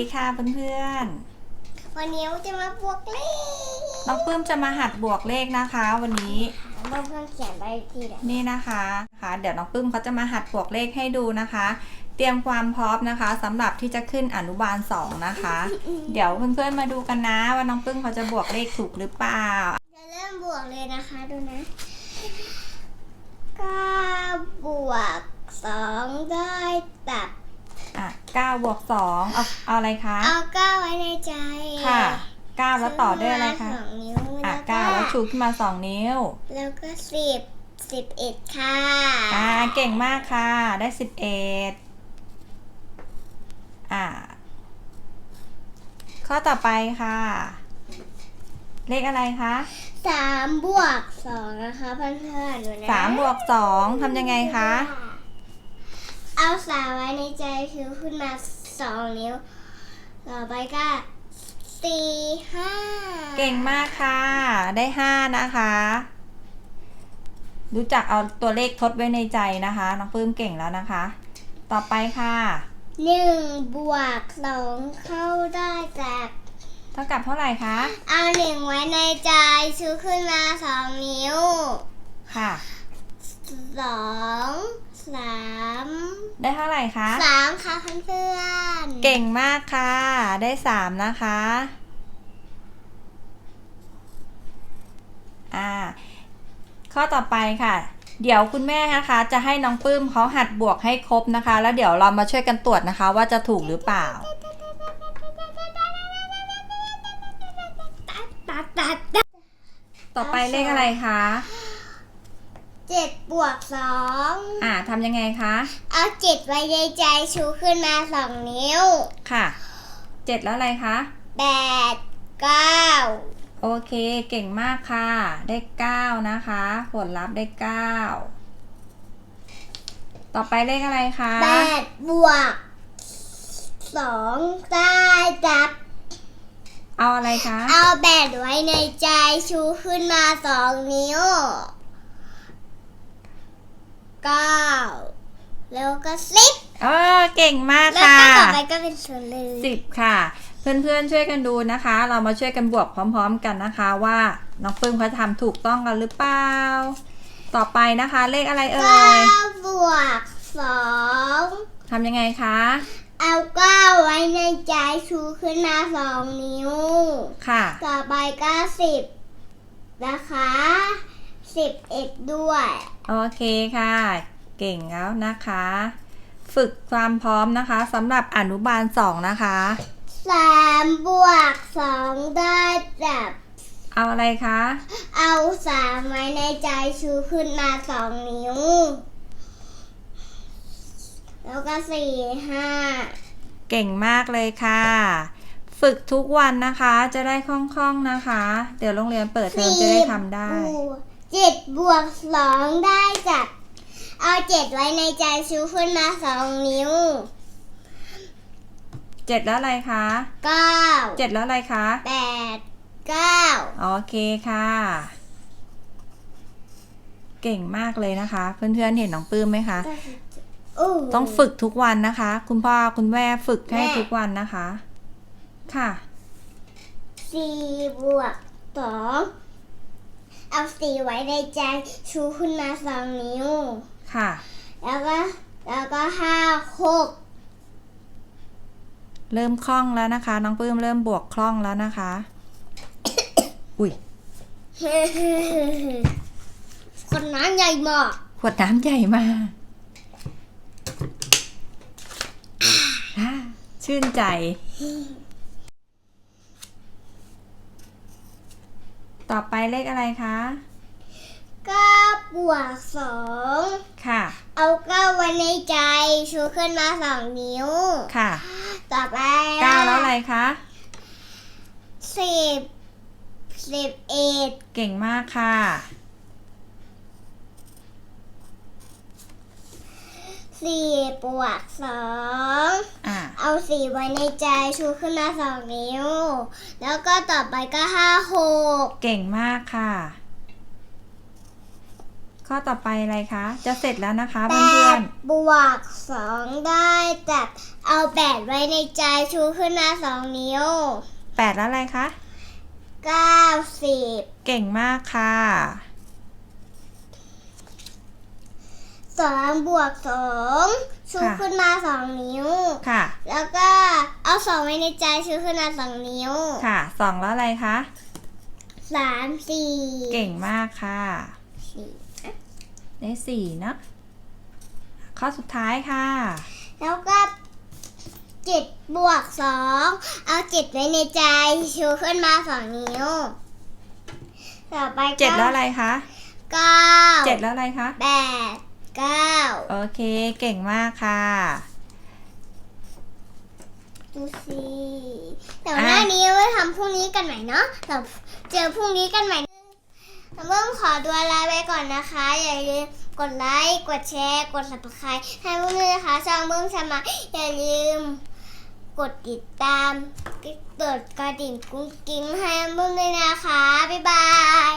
ดีค่ะเพื่อนวันนี้เราจะมาบวกเลขๆน้องปื้มจะมาหัดบวกเลขนะคะ วันนี้เพื่อนเพื่อนๆเขียนไปที่ไหนนี่นะคะค่ะเดี๋ยวน้องปื้มเขาจะมาหัดบวกเลขให้ดูนะคะ เตรียมความพร้อมนะคะสำหรับที่จะขึ้นอนุบาลสองนะคะ เดี๋ยวเพื่อนๆมาดูกันนะ ว่าน้องปื้มเขาจะบวกเลขถูกหรือเปล่า จะเริ่มบวกเลยนะคะดูนะเก้าบวกสองได้ตัด อะ9บวก2เอาเอาอะไรคะ เอาเก้าไว้ในใจค่ะ9แล้วต่อด้วยอะไรคะสองนิ้วอะแล้วก็9แล้วชูขึ้นมา2นิ้ว แล้วก็สิบสิบเอ็ดค่ะอ่าเก่งมากค่ะ ได้11อ่า ข้อต่อไปค่ะ เลขอะไรคะสามบวกสองนะคะเพื่อนๆดูนะสามบวกสองทำยังไงคะ เอาสามไว้ในใจคือขึ้นมาสองนิ้ว ต่อไปก็สี่ห้าเก่งมากค่ะ ได้ห้านะคะ รู้จักเอาตัวเลขทดไว้ในใจนะคะน้องปลื้มเก่งแล้วนะคะ ต่อไปค่ะหนึ่งบวกสองเข้าได้จากเท่ากับเท่าไหร่คะ เอาหนึ่งไว้ในใจชูขึ้นมาสองนิ้วค่ะสอง สามได้เท่าไหร่คะสามค่ะเพื่อนๆเก่งมากค่ะ ได้สามนะคะอ่าข้อต่อไปค่ะ เดี๋ยวคุณแม่นะคะ จะให้น้องปื้มเขาหัดบวกให้ครบนะคะ แล้วเดี๋ยวเรามาช่วยกันตรวจนะคะ ว่าจะถูกหรือเปล่าตัดตัดตัดตัดต่อไปเลขอะไรคะ เจ็ดบวกสองอ่าทำยังไงคะ เอาเจ็ดไว้ในใจชูขึ้นมาสองนิ้ว ค่ะเจ็ดแล้วอะไรคะแปดเก้าโอเคเก่งมากค่ะ ได้เก้านะคะ ผลลัพธ์ได้เก้าต่อไปเลขอะไรคะแปดบวกสองได้จับ เอาอะไรคะ เอาแปดไว้ในใจชูขึ้นมาสองนิ้ว เก้าแล้วก็สิบเออเก่งมากแล้วค่ะก็ต่อไปก็เป็นศูนย์เลยสิบค่ะ เพื่อนๆช่วยกันดูนะคะ เรามาช่วยกันบวกพร้อม ๆ กันนะคะ ว่าน้องปื้มเขาทำถูกต้องกันหรือเปล่า ต่อไปนะคะเลขอะไรเอ่เก้ายบวกสองทำยังไงคะ เอาเก้าไว้ในใจชูขึ้นมาสองนิ้ว ค่ะ ต่อไปก็สิบนะคะ สิบเอ็ดด้วย โอเคค่ะ เก่งแล้วนะคะ ฝึกความพร้อมนะคะสำหรับอนุบาลสองนะคะสามบวกสองได้จับเอาอะไรคะ เอาสามไว้ในใจชูขึ้นมาสองนิ้ว แล้วก็สี่ห้าเก่งมากเลยค่ะ ฝึกทุกวันนะคะจะได้คล่องๆนะคะ เดี๋ยวโรงเรียนเปิดเทอมจะได้ทำได้บวก เจ็ดบวกสองได้จับเอาเจ็ดไว้ในใจชูขึ้นมาสองนิ้วเจ็ดแล้วอะไรคะเก้าเจ็ดแล้วอะไรคะแปดเก้าโอเคค่ะ เก่งมากเลยนะคะ เพื่อนๆเห็นน้องปื้มไหมคะอู้ต้องฝึกทุกวันนะคะ คุณพ่อคุณแม่ฝึกให้แม่ทุกวันนะคะ ค่ะสี่บวกสอง เอาสี่ไว้ในใจชูขึ้นมาสองนิ้ว ค่ะ แล้วก็แล้วก็ห้าหกเริ่มคล่องแล้วนะคะ น้องปื้มเริ่มบวกคล่องแล้วนะคะ อุ้ยคนน้ำใหญ่มากขวดน้ำใหญ่มากอ่าชื่นใจ ต่อไปเลขอะไรคะเก้าบวกสองค่ะ เอาเก้าไว้ในใจ ชูขึ้นมาสองนิ้ว ค่ะ ต่อไปเก้าแล้วอะไรคะสิบสิบเอ็ดเก่งมากค่ะ สี่บวกสองอ่าเอาสี่ไว้ในใจชูขึ้นมาสองนิ้ว แล้วก็ต่อไปก็ห้าหกเก่งมากค่ะ ข้อต่อไปอะไรคะ จะเสร็จแล้วนะคะแปเพื่อดนบวกสองได้แต่เอาแปดไว้ในใจชูขึ้นมาสองนิ้วๆแปดแล้วอะไรคะ เก้าสิบ เก่งมากค่ะ สองบวกสองชูค่ะขึ้นมาสองนิ้ว ค่ะ แล้วก็เอาสองไว้ในใจชูขึ้นมาสองนิ้วค่ะสองแล้วอะไรคะ สามสี่เก่งมากค่ะ สี่ ได้สี่เนอะข้อสุดท้ายค่ะ แล้วก็เจ็ดบวกสองเอาเจ็ดไว้ในใจชูขึ้นมาสองนิ้ว ต่อไปก็เจ็ดแล้วอะไรคะเก้าเจ็ดแล้วอะไรคะแปด เก้าโอเค เก่งมากค่ะ ดูสิแต่ว่าหน้านี้ไว้ทำพรุ่งนี้กันใหม่เนาะแต่เจอพรุ่งนี้กันใหม่เบิ้มขอตัวลาไปก่อนนะคะ อย่าลืมกดไลค์ กดแชร์ กด subscribe ให้เบิ้มด้วยนะคะช่องเบิ้มชมาอย่าลืมกดติดตามกดกระดิ่งกุ้งกิ้งให้เบิ้มด้วยนะคะ บ๊ายบาย